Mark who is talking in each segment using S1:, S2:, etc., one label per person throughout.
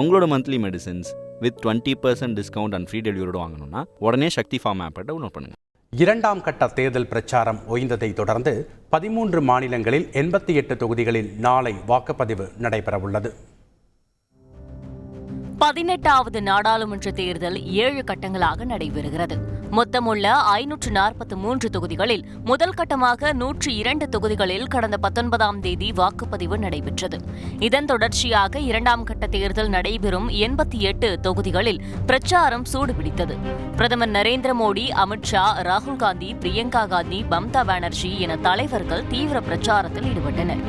S1: உங்களோட monthly medicines with twenty percent discount and free டெலிவரியோடு வாங்கணும்னா உடனே சக்தி ஃபார்ம் ஆப்பை டவுன்லோட் பண்ணுங்கள்
S2: இரண்டாம் கட்ட தேர்தல் பிரச்சாரம் ஓய்ந்ததை தொடர்ந்து பதிமூன்று மாநிலங்களில் எண்பத்தி எட்டு தொகுதிகளில் நாளை வாக்குப்பதிவு நடைபெறவுள்ளது.
S3: பதினெட்டாவது நாடாளுமன்ற தேர்தல் ஏழு கட்டங்களாக நடைபெறுகிறது. மொத்தமுள்ள ஐநூற்று நாற்பத்தி மூன்று தொகுதிகளில் முதல் கட்டமாக நூற்றி இரண்டு தொகுதிகளில் கடந்த பத்தொன்பதாம் தேதி வாக்குப்பதிவு நடைபெற்றது. இதன் தொடர்ச்சியாக இரண்டாம் கட்ட தேர்தல் நடைபெறும் எண்பத்தி எட்டு தொகுதிகளில் பிரச்சாரம் சூடுபிடித்தது. பிரதமர் நரேந்திர மோடி அமித்ஷா ராகுல் காந்தி பிரியங்கா காந்தி மம்தா பானர்ஜி என தலைவர்கள் தீவிர பிரச்சாரத்தில் ஈடுபட்டனர்.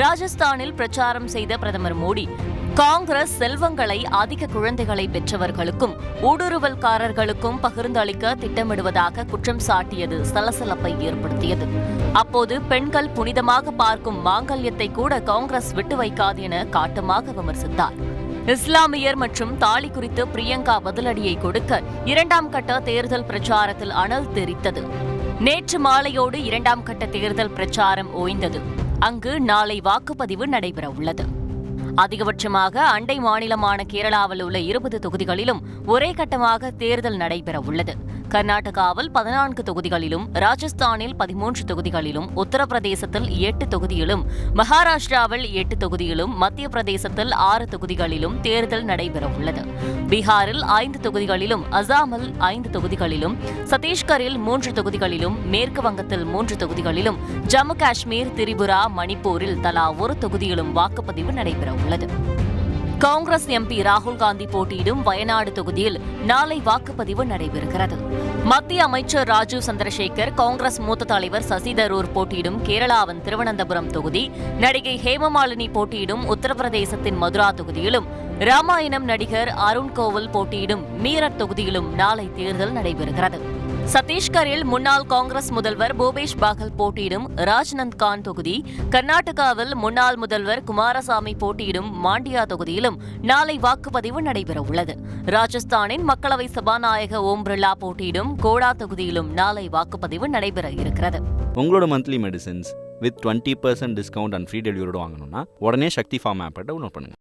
S3: ராஜஸ்தானில் பிரச்சாரம் செய்த பிரதமர் மோடி காங்கிரஸ் செல்வங்களை அதிக குழந்தைகளை பெற்றவர்களுக்கும் ஊடுருவல்காரர்களுக்கும் பகிர்ந்தளிக்க திட்டமிடுவதாக குற்றம் சாட்டியது சலசலப்பை ஏற்படுத்தியது. அப்போது பெண்கள் புனிதமாக பார்க்கும் மாங்கல்யத்தை கூட காங்கிரஸ் விட்டு வைக்காது என காட்டமாக விமர்சித்தார். இஸ்லாமியர் மற்றும் தாலி குறித்து பிரியங்கா பதிலடியை கொடுக்க இரண்டாம் கட்ட தேர்தல் பிரச்சாரத்தில் அனல் தெரித்தது நேற்று மாலையோடு இரண்டாம் கட்ட தேர்தல் பிரச்சாரம் ஓய்ந்தது. அங்கு நாளை வாக்குப்பதிவு நடைபெற உள்ளது அதிகபட்சமாக அண்டை மாநிலமான கேரளாவில் உள்ள இருபது தொகுதிகளிலும் ஒரே கட்டமாக தேர்தல் நடைபெற உள்ளது கர்நாடகாவில் பதினான்கு தொகுதிகளிலும் ராஜஸ்தானில் பதிமூன்று தொகுதிகளிலும் உத்தரப்பிரதேசத்தில் எட்டு தொகுதியிலும் மகாராஷ்டிராவில் எட்டு தொகுதியிலும் மத்திய பிரதேசத்தில் ஆறு தொகுதிகளிலும் தேர்தல் நடைபெறவுள்ளது. பீகாரில் ஐந்து தொகுதிகளிலும் அசாமில் ஐந்து தொகுதிகளிலும் சத்தீஸ்கரில் மூன்று தொகுதிகளிலும் மேற்கு வங்கத்தில் மூன்று தொகுதிகளிலும் ஜம்மு காஷ்மீர் திரிபுரா மணிப்பூரில் தலா ஒரு தொகுதியிலும் வாக்குப்பதிவு நடைபெறவுள்ளது. காங்கிரஸ் எம்பி ராகுல் காந்தி போட்டியிடும் வயநாடு தொகுதியில் நாளை வாக்குப்பதிவு நடைபெறுகிறது. மத்திய அமைச்சர் ராஜீவ் சந்திரசேகர் காங்கிரஸ் மூத்த தலைவர் சசி தரூர் போட்டியிடும் கேரளாவின் திருவனந்தபுரம் தொகுதி நடிகை ஹேமமாலினி போட்டியிடும் உத்தரப்பிரதேசத்தின் மதுரா தொகுதியிலும் ராமாயணம் நடிகர் அருண் கோவல் போட்டியிடும் மீரட் தொகுதியிலும் நாளை தேர்தல் நடைபெறுகிறது. சத்தீஸ்கரில் முன்னாள் காங்கிரஸ் முதல்வர் பூபேஷ் பாகல் போட்டியிடும் ராஜ்நந்த் கான் தொகுதி கர்நாடகாவில் முன்னாள் முதல்வர் குமாரசாமி போட்டியிடும் மாண்டியா தொகுதியிலும் நாளை வாக்குப்பதிவு நடைபெறவுள்ளது. ராஜஸ்தானின் மக்களவை சபாநாயக ஓம் பிர்லா போட்டியிடும் கோடா தொகுதியிலும் நாளை வாக்குப்பதிவு நடைபெற இருக்கிறது.
S1: உங்களோட monthly medicines with twenty percent discount and free டெலிவரியோட வாங்கணும்னா உடனே சக்தி ஃபார்ம் ஆப்பை டவுன்லோட் பண்ணுங்கள்